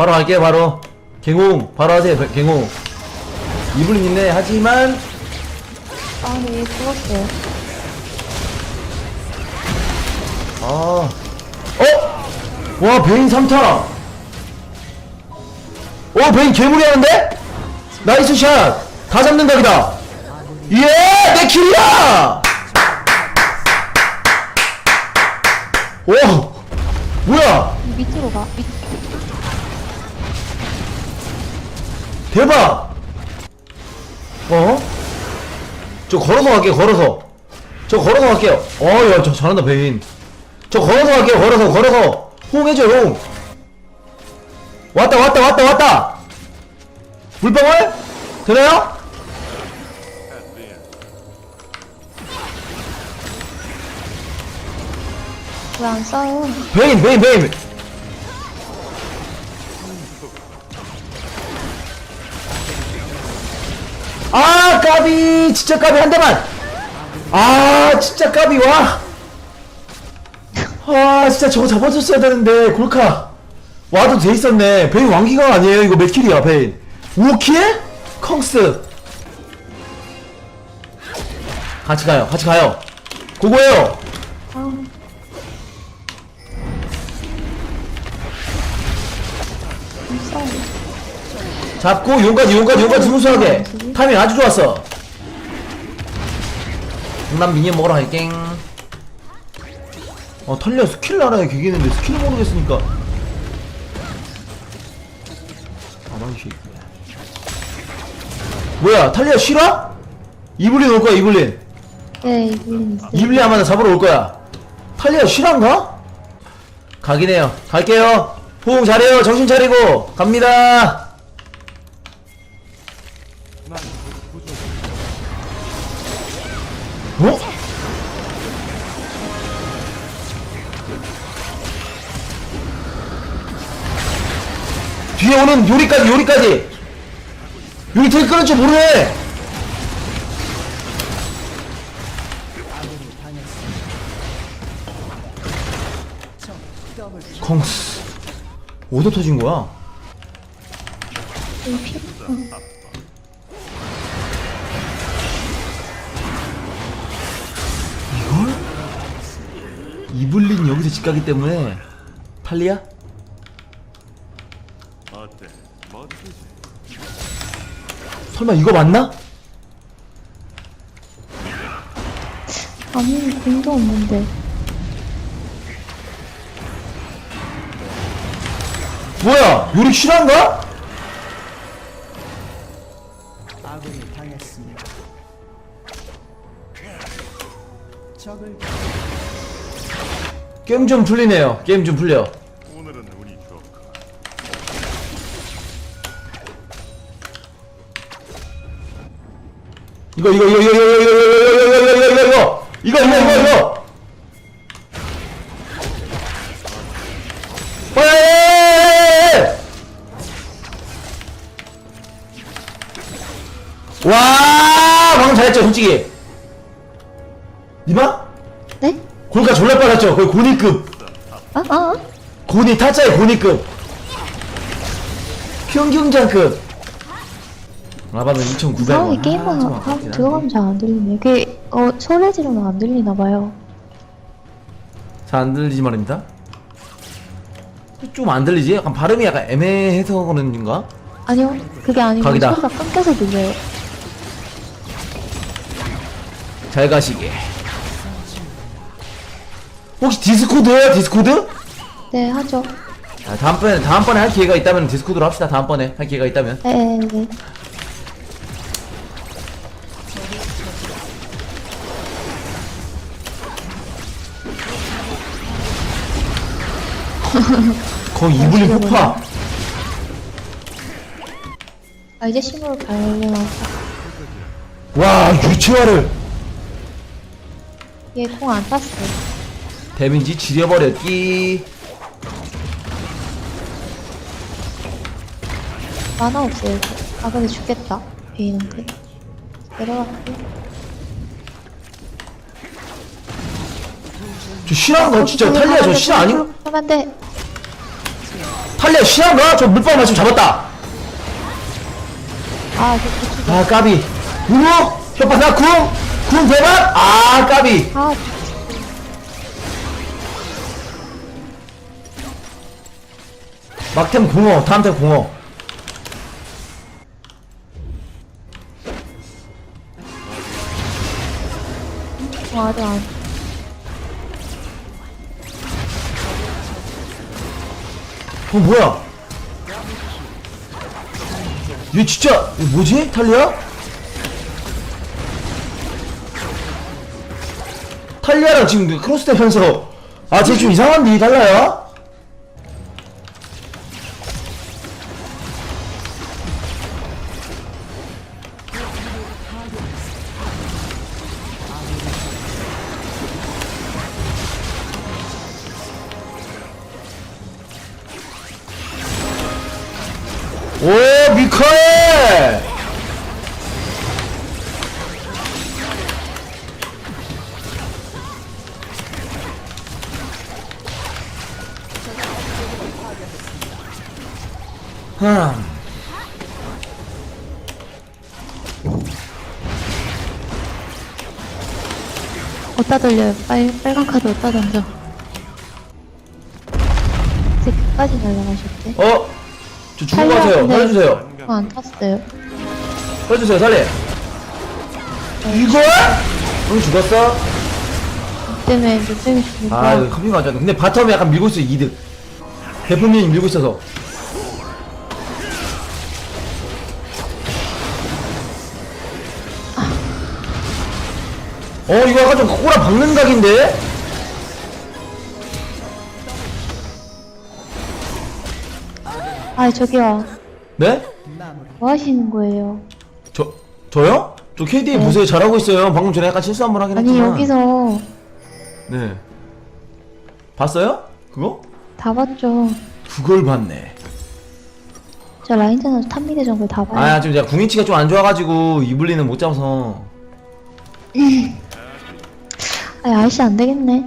바로 갈게요 바로 갱홍 바로 하세요 배- 갱홍 이블린 있네 하지만 아, 네, 죽었어요. 아 어? 와 베인 3타 오 베인 개무리 하는데? 나이스 샷다 잡는 각이다 예! 내 킬이야! 오! 뭐야! 밑으로 가. 밑, 대박! 어? 저 걸어서 갈게요, 걸어서. 저 걸어서 갈게요. 어, 야, 저 잘한다, 베인. 저 걸어서 갈게요, 걸어서, 걸어서. 호응해줘, 호응. 왔다, 왔다, 왔다, 왔다! 물방울? 되나요? 왜 안 싸워? 베인, 베인, 베인! 까비! 진짜 까비 한 대만! 아, 진짜 까비, 와! 아, 진짜 저거 잡아줬어야 되는데, 골카. 와도 돼 있었네. 베인 왕기가 아니에요. 이거 몇 킬이야, 베인? 5킬? 컹스. 같이 가요, 같이 가요. 싸워. 잡고 용까지 용까지 용까지 스무스하게 타이밍 아주 좋았어 난 미니언 먹으러 갈게. 어 털려. 스킬 알아야 개기는데 스킬 모르겠으니까. 아만 씨 뭐야 탈리아 싫어? 이블린 올 거야 이블린. 네, 이블린 있어요. 이블린 아마 나 잡으러 올 거야. 탈리아 실한가? 가긴 해요. 갈게요. 호응 잘해요. 정신 차리고. 갑니다 뒤에 오는 요리까지 요리까지 요리 되게 끊을 줄 모르네 컹스 어디서 터진 거야? 어. 이블린 여기서 집 가기 때문에 탈리야? 어때? 멋지지? 설마 이거 맞나? 아무 공도 없는데. 뭐야 요리 실한가? 아군이 당했습니다. 적을 게임 좀 풀리네요 게임 좀 풀려 이거 이거 이거 이거 이거 이거 이거 이거 이거 이거 이거 이거 이거 이거 이거 와 방금 잘했죠 솔직히 니마? 네? 골가 졸라 빨랐죠 거의 고니급 아, 아, 아? 고니 타짜의 고니급 평균장급 라바는 2,900원 이상하게 게임만 하고 들어가면 잘 안 들리네. 그게, 어, 소리 지르면 안 들리나 봐요. 잘 안 들리지 말입니다 좀 안 들리지? 약간 발음이 약간 애매해서 그런가? 아니요, 그게 아니고 각이다. 소리가 끊겨서 들려요. 잘 가시게 혹시 디스코드예요 디스코드? 네, 하죠. 아, 다음번에 다음번에 할 기회가 있다면 디스코드로 합시다 다음번에 할 기회가 있다면 네, 네, 네. 거의 이블린 폭파 아, 이제 심으로 가려나. 와 유치화를 얘공안 땄어요. 데미지 지려버렸기 만화 없어요. 이거. 아, 근데 죽겠다. 베인한테. 내려갈게. 저 실화인 거 진짜 탈리아 저 실화 안 돼. 탈리아 실한가? 저 물방 맞춤 잡았다 아. 아 까비 우노 혓바닥 궁! 궁 대박! 아 까비 아, 막템 궁어 다음 템 궁어 맞아. 안. 어 뭐야 얘 진짜 이거 뭐지 탈리아? 탈리아랑 지금 그 크로스텝 현서 아쟤 좀 이상한데 달라요? 오 미카엘 흠 어디다 돌려요? 빨, 빨간 카드 어디다 던져? 이제 끝까지 날아가셨대. 어? 저 같아요 근데- 살려주세요 어, 안 탔어요. 살려주세요 살리 이걸? 응 죽었어? 때문에 죽는 아 거야. 이거 커피가 안 좋네 근데 바텀에 약간 밀고 있어 이득 대표님이 밀고 있어서 어 이거 약간 좀 꼬라 박는 각인데? 아, 저기요. 네? 뭐 하시는 거예요? 저 저요? 저 KD 네. 보세요 잘하고 있어요 방금 전에 약간 실수 한 번 하긴 아니, 했지만 여기서 네 봤어요? 그거? 다 봤죠. 그걸 봤네 저 라인전에서 탑미드 정글 다 봐요. 아 지금 제가 궁인치가 좀 안 좋아가지고 이블리는 못 잡아서 아, 아이씨 안 되겠네.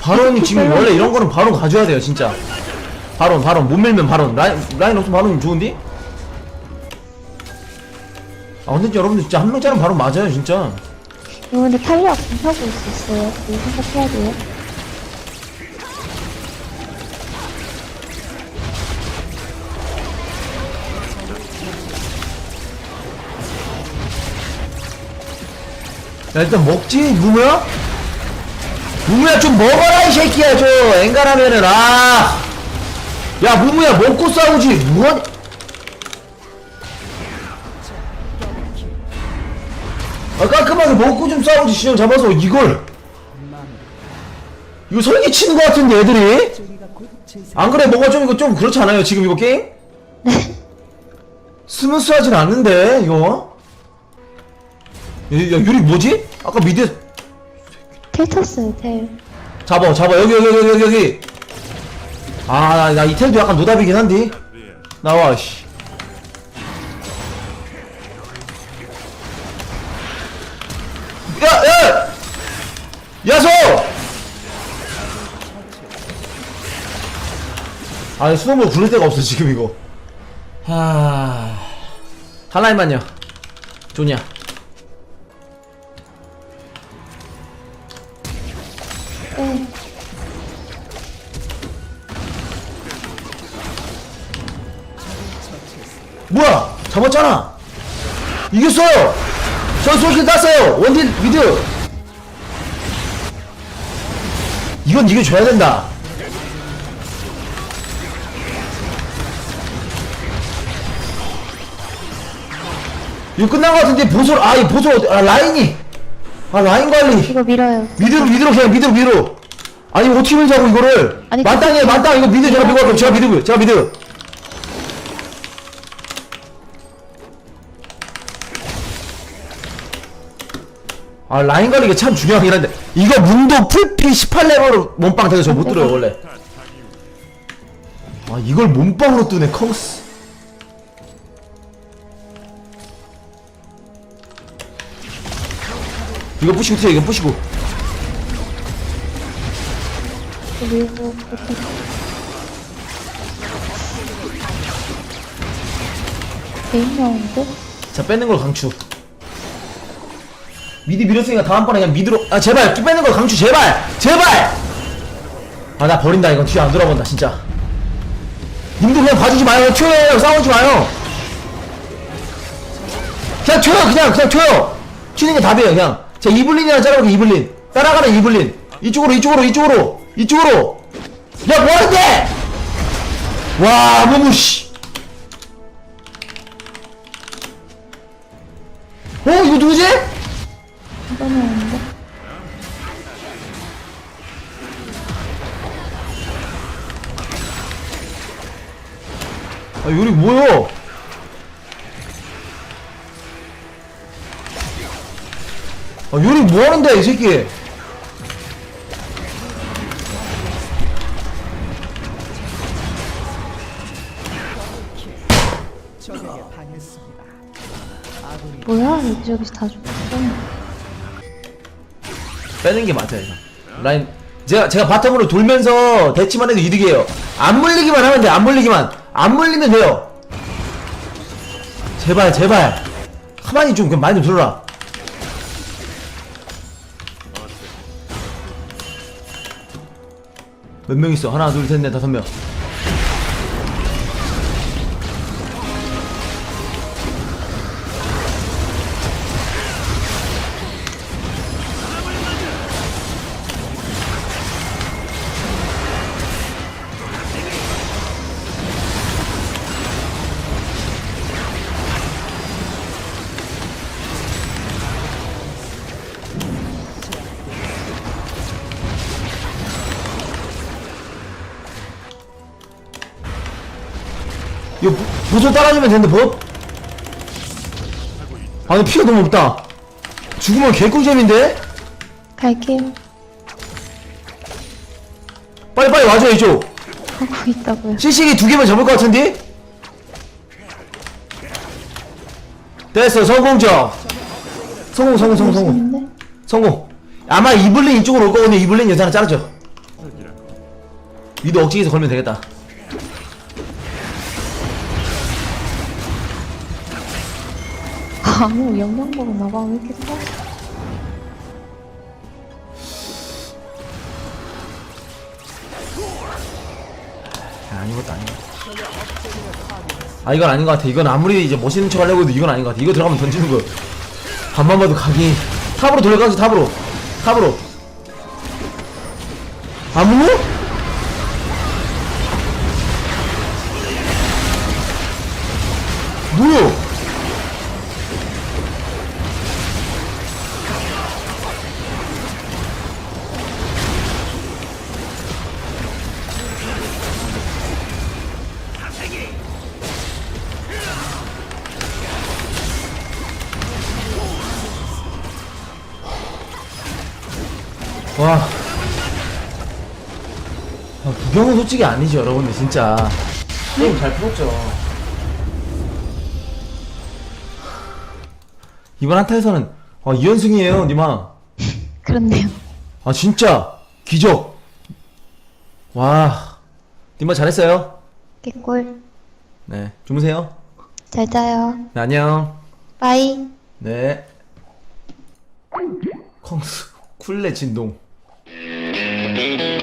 바론이 지금 원래 이런 거는 바론 가져야 돼요 진짜 바론 바론 못 밀면 바론 라인 라인 없으면 바론 좋은디? 아 근데 여러분들 진짜 한 명짜리 바론 맞아요 진짜 이거 근데 탈리아 공하고 있었어요. 이거 생각해야 돼요. 야 일단 먹지? 무무야? 무무야? 좀 먹어라 이 새끼야 좀 엔간하면은 아야 무무야 먹고 싸우지. 뭐하냐 아 깔끔하게 먹고 좀 싸우지 시정 잡아서. 이걸. 이거 설기 치는 거 같은데 애들이. 안 그래 뭐가 좀 이거 좀 그렇지 않아요 지금 이거 게임? 스무스하진 않는데 이거 야, 야 유리 뭐지? 아까 미드 텔 탔어요, 텔. 잡아 잡아 여기 여기 여기 여기 여기 아나 이 텔도 약간 노답이긴 한데 나와 씨 야! 야! 야소! 아니 수돗물 부를 데가 없어 지금 이거 하... 하나만요 좋냐 잡았잖아. 이겼어요. 전 솔킬 땄어요. 원딜 미드. 이건 이겨줘야 된다. 이거 끝난 것 같은데 보소 아이 보소 어디- 아 라인이. 아 라인 관리. 이거 밀어요. 미드로 미드로 그냥 미드로 미드로. 아니 어떻게 밀자고 이거를. 아니, 만땅이에요 만땅. 이거 미드 제가 밀고 갈게요. 제가 미드 제가 미드 아 라인 걸리기 참 중요하긴 한데. 이거 문도 풀피 18레벨로 몸빵 돼서 저못 들어요 원래. 아 이걸 몸빵으로 뜨네 컹스. 이거 부시고 튀어 이거 부시고. 그렇게 베인 나오는데? 자 뺏는 걸 강추 미드 밀었으니까 다음번에 그냥 미드로 아 제발 또 뺏는 걸 강추 제발 제발! 아 나 버린다 이건 뒤에 안 돌아본다 진짜. 님도 그냥 봐주지 마요 튀어요 싸우지 마요. 그냥 튀어요 그냥 그냥 튀어요. 튀는 게 답이에요 그냥. 자 이블린이랑 짜라볼게 이블린. 따라가는 이블린. 이쪽으로 이쪽으로 이쪽으로 이쪽으로. 야 뭐하는데 와 무무 씨. 어? 이거 누구지? 요리 뭐야? 아 요리 뭐하는데 이 새끼 뭐야? 여기저기서 다 죽었어. 빼는 게 맞아요 이거 라인 제가 제가 바텀으로 돌면서 대치만 해도 이득이에요 안 물리기만 하면 돼안 물리기만 안 물리면 돼요. 제발 제발. 가만히 좀 그냥 많이 좀 들어라. 몇 명 있어? 하나 둘 셋 넷 다섯 명 이거 보- 보조 따라주면 되는데 보 아, 근데 피가 너무 없다. 죽으면 개꿀잼인데? 갈게요. 빨리빨리 와줘, 이쪽. 하고 있다고요. CC기 두 개만 잡을 것 같은데? 됐어, 성공적. 성공, 성공, 성공, 성공. 성공. 아마 이블린 이쪽으로 올 거거든요. 이블린 여자 하나 자르죠. 위도 억지에서 걸면 되겠다. 아무 영양 먹었나 봐. 왜 이렇게 써? 아, 아닌 것도 아닌 것 같아. 아, 이건 아닌 것 같아. 이건 아무리 이제 멋있는 척 하려고 해도 이건 아닌 것 같아. 이거 들어가면 던지는 거. 반만 봐도 각이. 탑으로 돌려가지, 탑으로. 탑으로. 아무? 뭐야? 와. 아, 구경은 솔직히 아니죠, 여러분들, 진짜. 게임 잘 풀었죠. 이번 한타에서는, 아, 2연승이에요, 니마. 그렇네요. 아, 진짜. 기적. 와. 니마 잘했어요. 개꿀. 네. 주무세요. 잘 자요. 네, 안녕. 빠이. 네. 콩스. 쿨레 진동. Thank you.